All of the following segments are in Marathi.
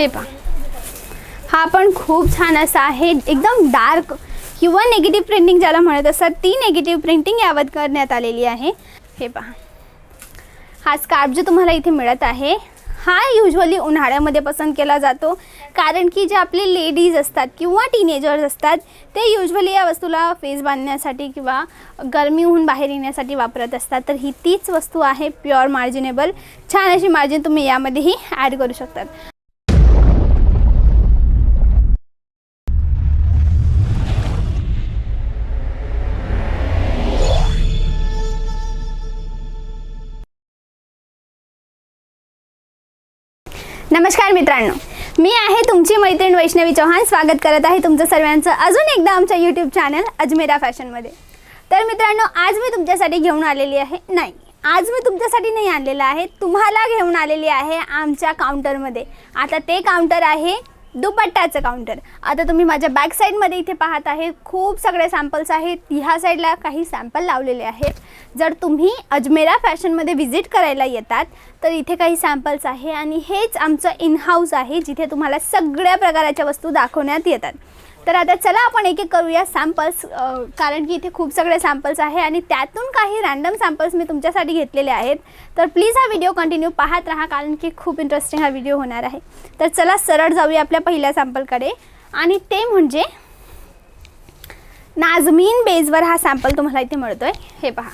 हे पहा. हा पण खूप छान असा आहे एकदम डार्क किंवा निगेटिव्ह प्रिंटिंग ज्याला म्हणत असतात ती निगेटिव्ह प्रिंटिंग यावत करण्यात आलेली आहे. हे पहा. हा स्कार्फ जो तुम्हाला इथे मिळत आहे हा युजली उन्हाळ्यामध्ये पसंत केला जातो. कारण की जे आपले लेडीज असतात किंवा टीनेजर्स असतात ते युजली या वस्तूला फेस बांधण्यासाठी किंवा गरमीहून बाहेर येण्यासाठी वापरत असतात. तर ही तीच वस्तू आहे प्युअर मार्जिनेबल छान अशी मार्जिन तुम्ही यामध्येही ॲड करू शकतात. नमस्कार मित्रांनो. मी आहे तुमची मैत्रीण वैष्णवी चौहान. स्वागत करत आहे तुमचं सर्वांचं अजून एकदा आमच्या यूट्यूब चॅनल अजमेरा फॅशनमध्ये तर मित्रांनो आज मी तुमच्यासाठी घेऊन आलेली आहे. नाही आज मी तुमच्यासाठी नाही आणलेलं आहे. तुम्हाला घेऊन आलेली आहे आमच्या काउंटरमध्ये आता ते काउंटर आहे दुपट्टाचं काउंटर आता तुम्ही माझ्या बॅक साईडमध्ये इथे पाहत आहे. खूप सगळे सॅम्पल्स आहेत. ह्या साईडला काही सॅम्पल लावलेले आहेत. जर तुम्ही अजमेरा फॅशनमध्ये व्हिजिट करायला येतात तर इथे काही सॅम्पल्स आहे आणि हेच आमचं इन हाऊस आहे जिथे तुम्हाला सगळ्या प्रकाराच्या वस्तू दाखवण्यात येतात. तर आता चला आपण एक एक करूया सॅम्पल्स कारण की इथे खूप सगळे सॅम्पल्स आहे आणि त्यातून काही रॅन्डम सॅम्पल्स मी तुमच्यासाठी घेतलेले आहेत. तर प्लीज हा व्हिडिओ कंटिन्यू पाहत राहा कारण की खूप इंटरेस्टिंग हा व्हिडिओ होणार आहे. तर चला सरळ जाऊया आपल्या पहिल्या सॅम्पलकडे आणि ते म्हणजे नाझमीन बेजवर हा सॅम्पल तुम्हाला इथे मिळतो आहे हे पहा.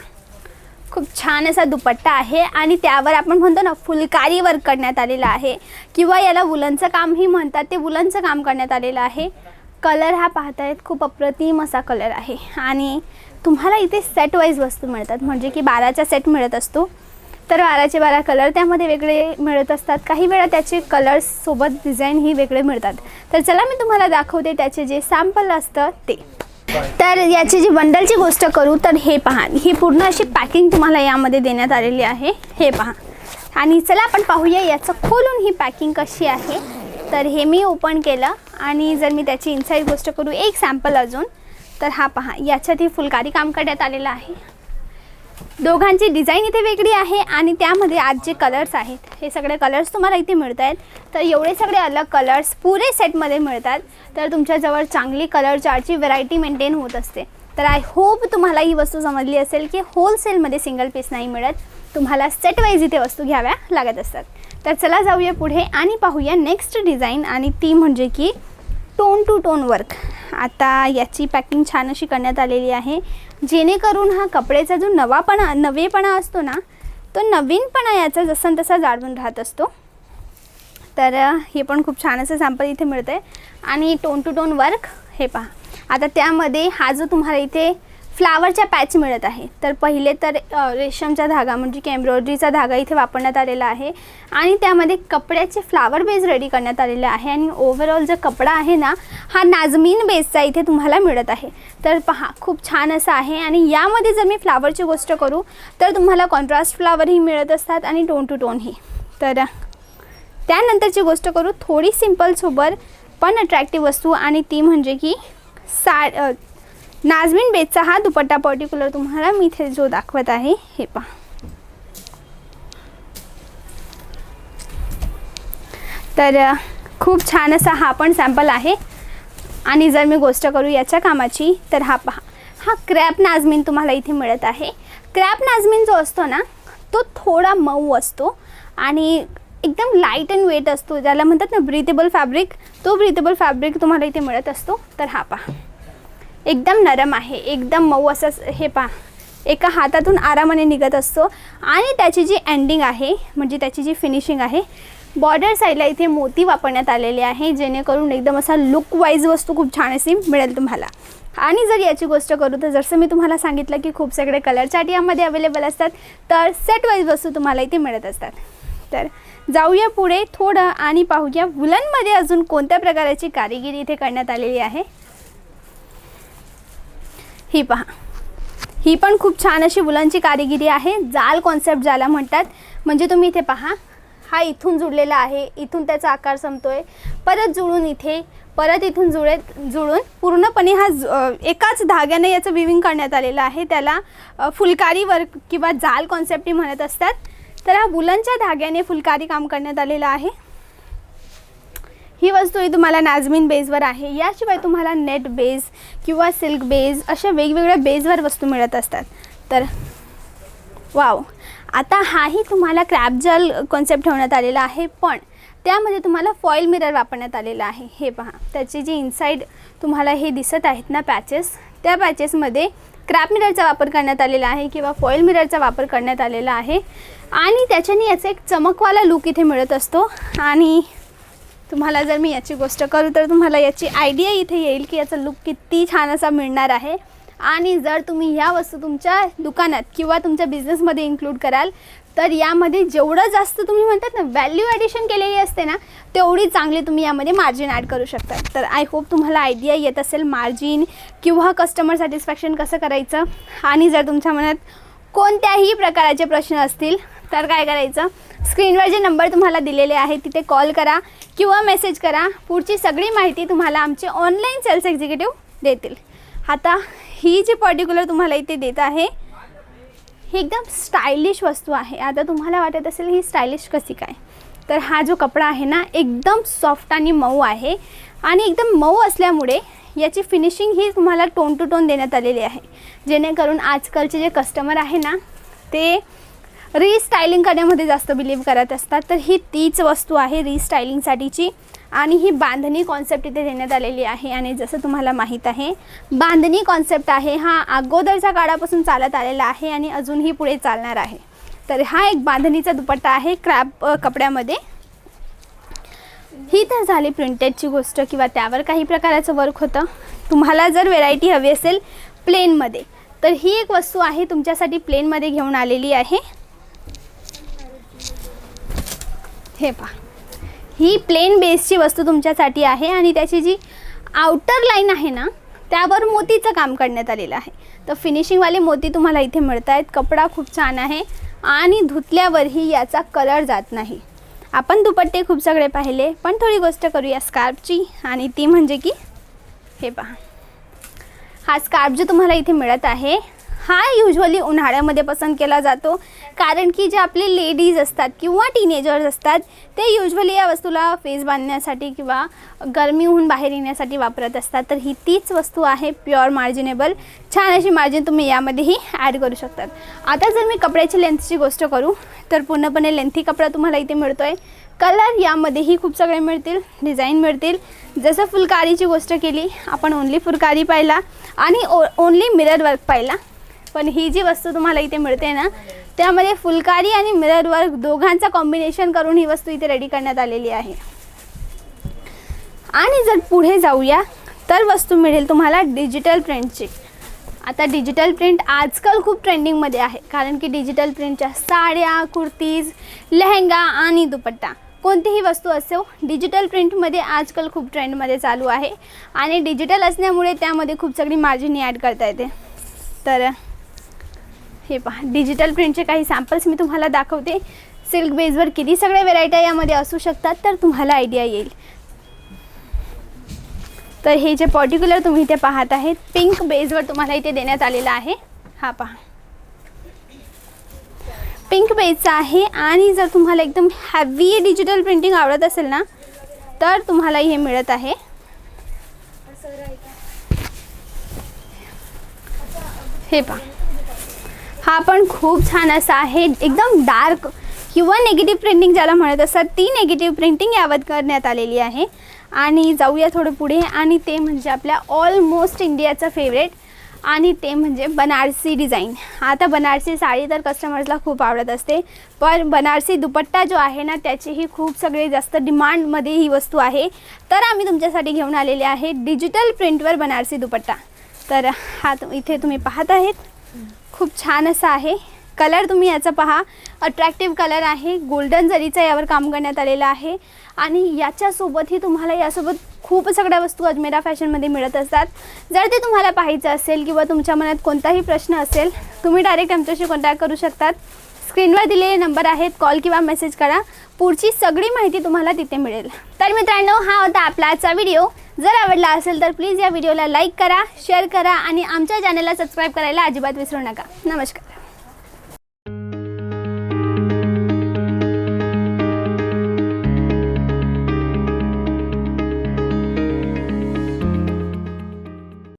खूप छान असा दुपट्टा आहे आणि त्यावर आपण म्हणतो ना फुलकारी वर्क करण्यात आलेला आहे. किंवा याला वुलनचं कामही म्हणतात ते वुलनचं काम करण्यात आलेलं आहे. कलर हा पाहतायत खूप अप्रतिम असा कलर आहे. आणि तुम्हाला इथे सेट वाईज वस्तू मिळतात म्हणजे की बाराचा सेट मिळत असतो. तर बाराचे बारा कलर त्यामध्ये वेगळे मिळत असतात. काही वेळा त्याचे कलर्ससोबत डिझाईनही वेगळे मिळतात. तर चला मी तुम्हाला दाखवते त्याचे जे सॅम्पल असतं ते. तर याची जी बंडलची गोष्ट करू तर हे पहा. ही पूर्ण अशी पॅकिंग तुम्हाला यामध्ये देण्यात आलेली आहे. हे पहा. आणि चला आपण पाहूया याचं खोलून ही पॅकिंग कशी आहे. तर हे मी ओपन केलं आणि जर मी त्याची इन्साईड गोष्ट करू एक सॅम्पल अजून तर हा पहा. याच्यात ही फुलकारी काम करण्यात आलेलं आहे. दोघांची डिझाईन इथे वेगळी आहे आणि त्यामध्ये आज जे कलर्स आहेत हे सगळे कलर्स तुम्हाला इथे मिळत आहेत. तर एवढे सगळे अलग कलर्स पुरे सेटमध्ये मिळतात. तर तुमच्याजवळ चांगली कलर चार्टची व्हरायटी मेंटेन होत असते. तर आय होप तुम्हाला ही वस्तू समजली असेल की होलसेलमध्ये सिंगल पीस नाही मिळत. तुम्हाला सेट वाईज इथे वस्तू घ्याव्या लागत असतात. तर चला जाऊया पुढे आणि पाहूया नेक्स्ट डिझाईन आणि ती म्हणजे की टोन टू टोन वर्क. आता याची पॅकिंग छान अशी करण्यात आलेली आहे. जेणेकरून हा कपड्याचा जो नवापणा नवेपणा असतो ना तो नवीनपणा याचा जसा तसा जाळून राहत असतो. तर हे पण खूप छान असं सॅम्पल इथे मिळतं आहे आणि टोन टू टोन वर्क हे पहा. आता त्यामध्ये हा जो तुम्हाला इथे फ्लावरच्या पॅच मिळत आहे. तर पहिले तर रेशमचा धागा म्हणजे की एम्ब्रॉयडरीचा धागा इथे वापरण्यात आलेला आहे. आणि त्यामध्ये कपड्याचे फ्लावर बेस रेडी करण्यात आलेले आहे. आणि ओव्हरऑल जो कपडा आहे ना हा नाजमीन बेसचा इथे तुम्हाला मिळत आहे. तर पहा खूप छान असा आहे. आणि यामध्ये जर मी फ्लावरची गोष्ट करू तर तुम्हाला कॉन्ट्रास्ट फ्लावरही मिळत असतात आणि टोन टू टोनही तर त्यानंतरची गोष्ट करू थोडी सिंपल सोबर पण अट्रॅक्टिव्ह वस्तू. आणि ती म्हणजे की सा अ, बेचचा हा दुपट्टा पर्टिक्युलर तुम्हाला मी इथे जो दाखवत आहे हे पहा. तर खूप छान असा हा पण सॅम्पल आहे. आणि जर मी गोष्ट करू याच्या कामाची तर हा पहा. हा क्रॅप नाजमीन तुम्हाला इथे मिळत आहे. क्रॅप नाजमीन जो असतो ना तो थोडा मऊ असतो आणि एकदम लाइट अँड वेट असतो. ज्याला म्हणतात ना ब्रिथेबल फॅब्रिक तो ब्रिथेबल फॅब्रिक तुम्हाला इथे मिळत असतो. तर हा पहा. एकदम नरम आहे एकदम मऊ असं हे पा एका हातातून आरामाने निघत असतो आणि त्याची जी एंडिंग आहे म्हणजे त्याची जी फिनिशिंग आहे बॉर्डर साईडला इथे मोती वापरण्यात आलेले आहे जेणेकरून एकदम असा लुक वाईज वस्तू खूप छान अशी मिळेल तुम्हाला. आणि जर याची गोष्ट करू तर जसं मी तुम्हाला सांगितलं की खूप सगळे कलर चार्ट यामध्ये अवेलेबल असतात तर सेट वाईज वस्तू तुम्हाला इथे मिळत असतात. तर जाऊया पुढे थोडं आणि पाहूया वुलनमध्ये अजून कोणत्या प्रकाराची कारिगिरी इथे करण्यात आलेली आहे. ही पहा. ही पण खूप छान अशी वुलनची कारिगिरी आहे. जाल कॉन्सेप्ट ज्याला म्हणतात. म्हणजे तुम्ही इथे पहा. हा इथून जुळलेला आहे. इथून त्याचा आकार संपतो आहे परत जुळून इथे परत इथून जुळे जुळून पूर्णपणे हा ज- एकाच धाग्याने याचं विविंग करण्यात आलेलं आहे. त्याला फुलकारी वर्क किंवा जाल कॉन्सेप्टही म्हणत असतात. तर हा वुलनच्या धाग्याने फुलकारी काम करण्यात आलेलं आहे. ही वस्तू ही तुम्हाला नाजमीन बेजवर आहे. याशिवाय तुम्हाला नेट बेज किंवा सिल्क बेज अशा वेगवेगळ्या बेजवर वस्तू मिळत असतात. तर वाव. आता हाही तुम्हाला क्रॅपजल कॉन्सेप्ट ठेवण्यात आलेला आहे पण त्यामध्ये तुम्हाला फॉईल मिरर वापरण्यात आलेला आहे. हे पहा. त्याचे जे इनसाईड तुम्हाला हे दिसत आहेत ना पॅचेस त्या पॅचेसमध्ये क्रॅप मिररचा वापर करण्यात आलेला आहे किंवा फॉईल मिररचा वापर करण्यात आलेला आहे. आणि त्याच्याने याचा एक चमकवाला लुक इथे मिळत असतो. आणि तुम्हाला जर मी याची गोष्ट करू तर तुम्हाला याची आयडिया इथे येईल की याचा लुक किती छान असा मिळणार आहे. आणि जर तुम्ही ह्या वस्तू तुमच्या दुकानात किंवा तुमच्या बिझनेसमध्ये इन्क्लूड कराल तर यामध्ये जेवढं जास्त तुम्ही म्हणतात ना व्हॅल्यू ॲडिशन केलेली असते ना तेवढी चांगली तुम्ही यामध्ये मार्जिन ॲड करू शकता. तर आय होप तुम्हाला आयडिया येत असेल मार्जिन किंवा कस्टमर सॅटिस्फॅक्शन कसं करायचं? आणि जर तुमच्या मनात कोणत्याही प्रकाराचे प्रश्न असतील तर काय करायचं? स्क्रीनवर जे नंबर तुम्हाला दिलेले आहे तिथे कॉल करा किंवा मेसेज करा. पुढची सगळी माहिती तुम्हाला आमचे ऑनलाईन सेल्स एक्झिक्युटिव्ह देतील. आता ही जी पर्टिक्युलर तुम्हाला इथे देत आहे ही एकदम स्टायलिश वस्तू आहे. आता तुम्हाला वाटत असेल ही स्टायलिश कशी काय? तर हा जो कपडा आहे ना एकदम सॉफ्ट आणि मऊ आहे. आणि एकदम मऊ असल्यामुळे याची फिनिशिंग ही तुम्हाला टोन टू टोन देण्यात आलेली आहे. जेणेकरून आजकालचे जे कस्टमर आहे ना ते रिस्टायलिंग करण्यामध्ये जास्त बिलीव्ह करत असतात. तर ही तीच वस्तू आहे रिस्टायलिंगसाठीची आणि ही बांधणी कॉन्सेप्ट इथे देण्यात आलेली आहे. आणि जसं तुम्हाला माहीत आहे बांधणी कॉन्सेप्ट आहे. हा अगोदरच्या काळापासून चालत आलेला आहे आणि अजूनही पुढे चालणार आहे. तर हा एक बांधणीचा दुपट्टा आहे क्रॅप कपड्यामध्ये. ही तर झाली प्रिंटेडची गोष्ट किंवा त्यावर काही प्रकाराचं वर्क होतं. तुम्हाला जर व्हेरायटी हवी असेल प्लेनमध्ये तर ही एक वस्तू आहे तुमच्यासाठी प्लेनमध्ये घेऊन आलेली आहे. हे पहा. ही प्लेन बेसची वस्तू तुमच्यासाठी आहे आणि त्याची जी आउटर लाईन आहे ना त्यावर मोतीचं काम करण्यात आलेलं आहे. तर फिनिशिंगवाले मोती तुम्हाला इथे मिळत आहेत कपडा खूप छान आहे आणि धुतल्यावरही याचा कलर जात नाही. आपण दुपट्टे खूप सगळे पाहिले पण थोडी गोष्ट करूया स्कार्फची आणि ती म्हणजे की हे पहा. हा स्कार्फ जो तुम्हाला इथे मिळत आहे हा युजली उन्हाळ्यामध्ये पसंत केला जातो. कारण की जे आपले लेडीज असतात किंवा टीनेजर्स असतात ते युजली या वस्तूला फेस बांधण्यासाठी किंवा गरमीहून बाहेर येण्यासाठी वापरत असतात. तर ही तीच वस्तू आहे प्युअर मार्जिनेबल छान अशी मार्जिन तुम्ही यामध्येही ॲड करू शकतात. आता जर मी कपड्याची लेंथची गोष्ट करू तर पूर्णपणे लेंथी कपडा तुम्हाला इथे मिळतो आहे कलर यामध्येही खूप सगळे मिळतील डिझाईन मिळतील. जसं फुलकारीची गोष्ट केली आपण ओनली फुलकारी पाहिला आणि ओ ओनली मिरर वर्क पाहिला. पण ही जी वस्तू तुम्हाला इथे मिळते ना त्यामध्ये फुलकारी आणि मिरर वर्क दोघांचं कॉम्बिनेशन करून ही वस्तू इथे रेडी करण्यात आलेली आहे. आणि जर पुढे जाऊया तर वस्तू मिळेल तुम्हाला डिजिटल प्रिंटची आता डिजिटल प्रिंट आजकाल खूप ट्रेंडिंगमध्ये आहे कारण की डिजिटल प्रिंटच्या साड्या कुर्तीज लेहंगा आणि दुपट्टा कोणतीही वस्तू असो डिजिटल प्रिंटमध्ये आजकाल खूप ट्रेंडमध्ये चालू आहे. आणि डिजिटल असल्यामुळे त्यामध्ये खूप सगळी मार्जिन ॲड करता येते. तर हे पहा डिजिटल प्रिंटचे काही सॅम्पल्स मी तुम्हाला दाखवते. सिल्क बेसवर किती सगळ्या व्हेरायट्या यामध्ये असू शकतात तर तुम्हाला आयडिया येईल. तर हे जे पर्टिक्युलर तुम्ही इथे पाहत आहेत पिंक बेसवर तुम्हाला इथे देण्यात आलेला आहे. हा पहा. पिंक बेसचा आहे आणि जर तुम्हाला एकदम हॅवी डिजिटल प्रिंटिंग आवडत असेल ना तर तुम्हाला हे मिळत आहे. हे पहा. हा पण खूप छान असा आहे. एकदम डार्क किंवा नेगेटिव्ह प्रिंटिंग ज्याला म्हणत असतात ती नेगेटिव्ह प्रिंटिंग यावर करण्यात आलेली आहे. आणि जाऊया थोडं पुढे. आणि ते म्हणजे आपल्या ऑलमोस्ट इंडियाचं फेवरेट आणि ते म्हणजे बनारसी डिझाईन आता बनारसी साडी तर कस्टमर्सला खूप आवडत असते. पण बनारसी दुपट्टा जो आहे ना त्याचीही खूप सगळे जास्त डिमांडमध्ये ही वस्तू आहे. तर आम्ही तुमच्यासाठी घेऊन आलेले आहे डिजिटल प्रिंटवर बनारसी दुपट्टा. तर हा इथे तुम्ही पाहत आहेत. खूप छान असा आहे. कलर तुम्ही याचा पहा. अट्रॅक्टिव्ह कलर आहे. गोल्डन जरीचा यावर काम करण्यात आलेलं आहे. आणि याच्यासोबतही तुम्हाला यासोबत खूप सगळ्या वस्तू अजमेरा फॅशनमध्ये मिळत असतात. जर ते तुम्हाला पाहायचं असेल किंवा तुमच्या मनात कोणताही प्रश्न असेल तुम्ही डायरेक्ट आमच्याशी कॉन्टॅक्ट करू शकतात. स्क्रीनवर दिलेले नंबर आहेत. कॉल किंवा मेसेज करा. पुढची सगळी माहिती तुम्हाला तिथे मिळेल. तर मित्रांनो हा होता आपला आजचा व्हिडिओ जर आवडला असेल तर प्लीज या व्हिडिओला लाईक करा शेअर करा आणि आमच्या चॅनलला सबस्क्राईब करायला अजिबात विसरू नका. नमस्कार.